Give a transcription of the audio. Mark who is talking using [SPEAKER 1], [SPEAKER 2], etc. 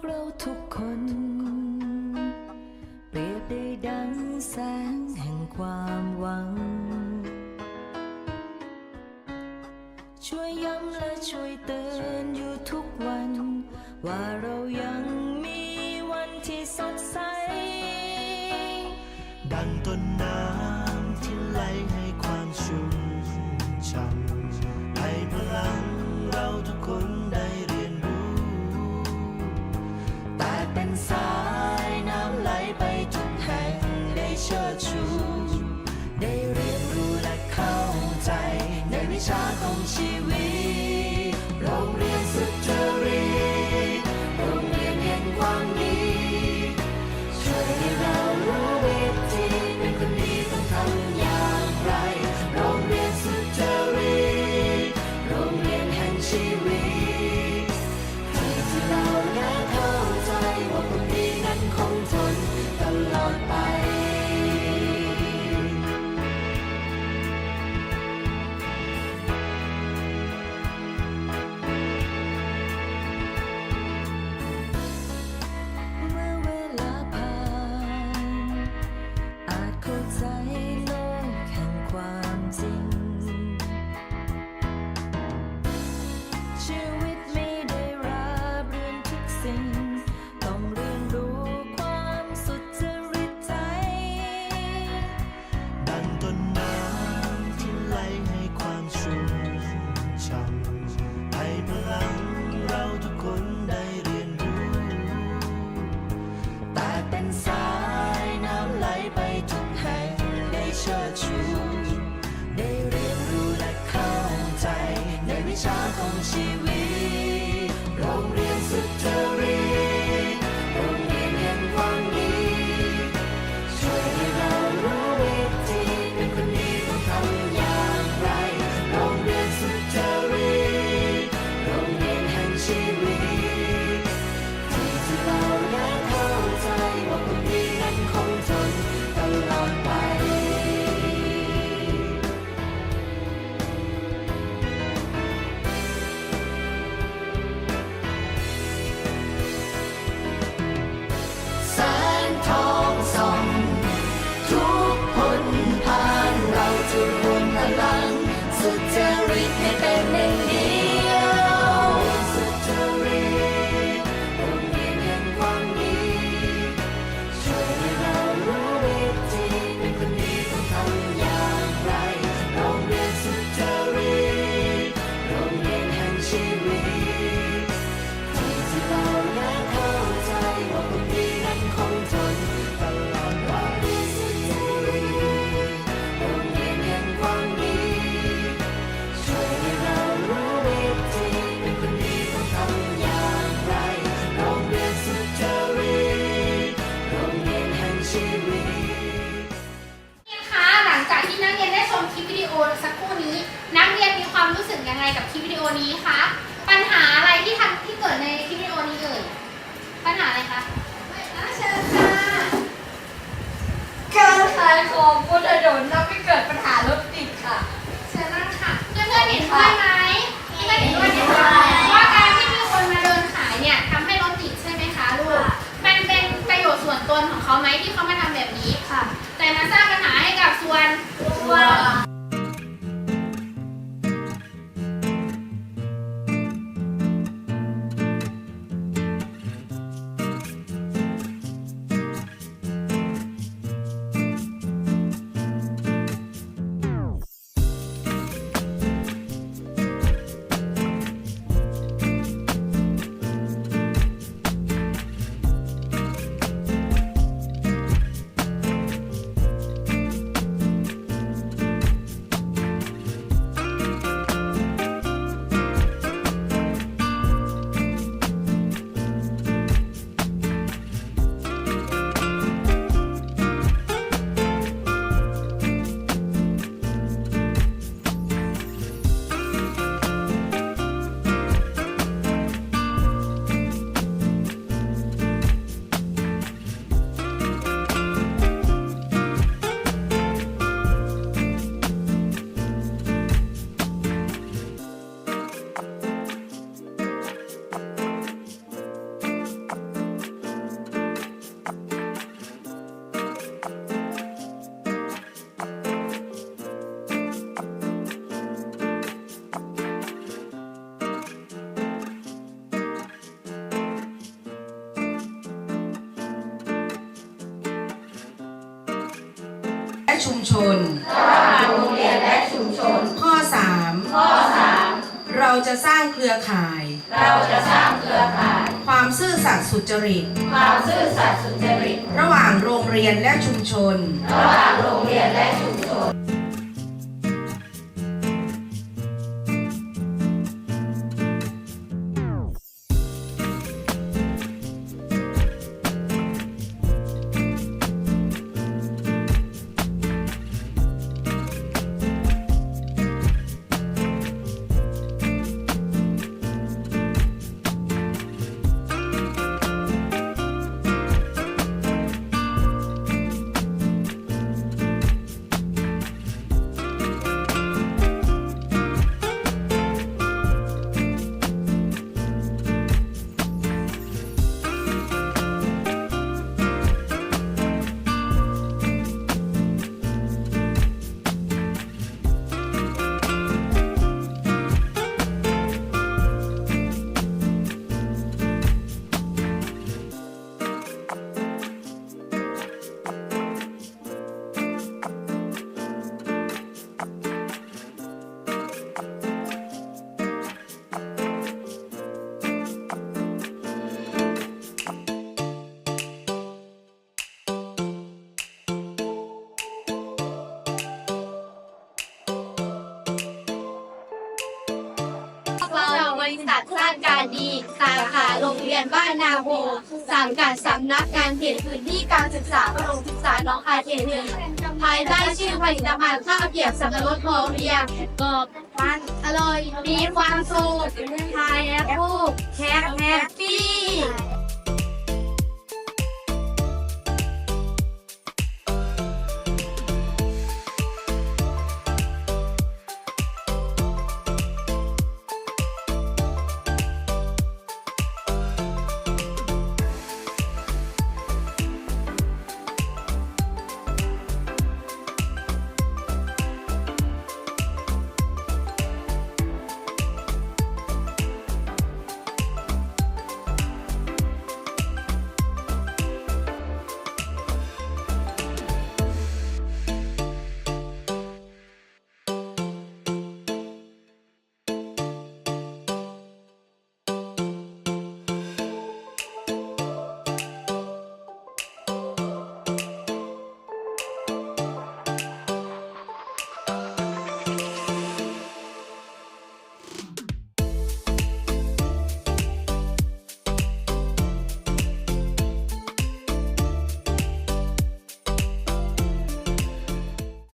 [SPEAKER 1] กเราทุกคน เปรียบได้ดังแสงแห่งความหวัง ช่วยย้ำและช่วยเตือนอยู่ทุกวัน ว่าเรายัง
[SPEAKER 2] ของชีวิตโรงเรียนสุจ ได้ จ
[SPEAKER 1] ริตใก
[SPEAKER 2] ยังไงกั
[SPEAKER 3] บคลิปวิดีโอนี้คะ ปัญหาอะไรที่ทำที่เกิดในคลิปวิดีโอนี้เอ่ย ปัญหาอะไรคะอะเชิญค่ะ
[SPEAKER 4] การขายของบนถนนทำให้เกิดปัญหารถติดค่ะ
[SPEAKER 3] เชิญนั่งค่ะ เพื่อนๆเห็นด้วยไหมเพื่อนๆเห็นด้วยไหมคะว่าการที่มีคนมาเดินขายเนี่ยทำให้รถติดใช่ไหมคะลูก มันเป็นประโยชน์ส่วนตนของเขาไหมที่เขามาทำแบบนี้ ค่ะ แต่มาสร้างปัญหาให้กับส่วนรวม
[SPEAKER 5] ชุมชน ข้อ 3
[SPEAKER 4] ข้อสาม
[SPEAKER 5] เราจะสร้างเครือข่าย
[SPEAKER 4] เราจะสร้างเครือข่าย
[SPEAKER 5] ความซื่อสัตย์สุจริต
[SPEAKER 4] ความซื่อสัตย์สุจริต
[SPEAKER 5] ระหว่างโรงเรียนและชุมชน
[SPEAKER 4] ระหว่างโรงเรียนและชุมชน
[SPEAKER 6] ริษัทสร้างการดีสาขาโรงเรียนบ้านนาโพสังกัดสำนักงานเขตพื้นที่การศึกษาประถมศึกษาน้องคายเขตหนึ่งภายใต้ชื่อผลิตภัณฑ์ข้าวเกียบสับปะรดพอเรียงกรอบมันอร่อยมีความสุขทายแอปเปิ้ลแค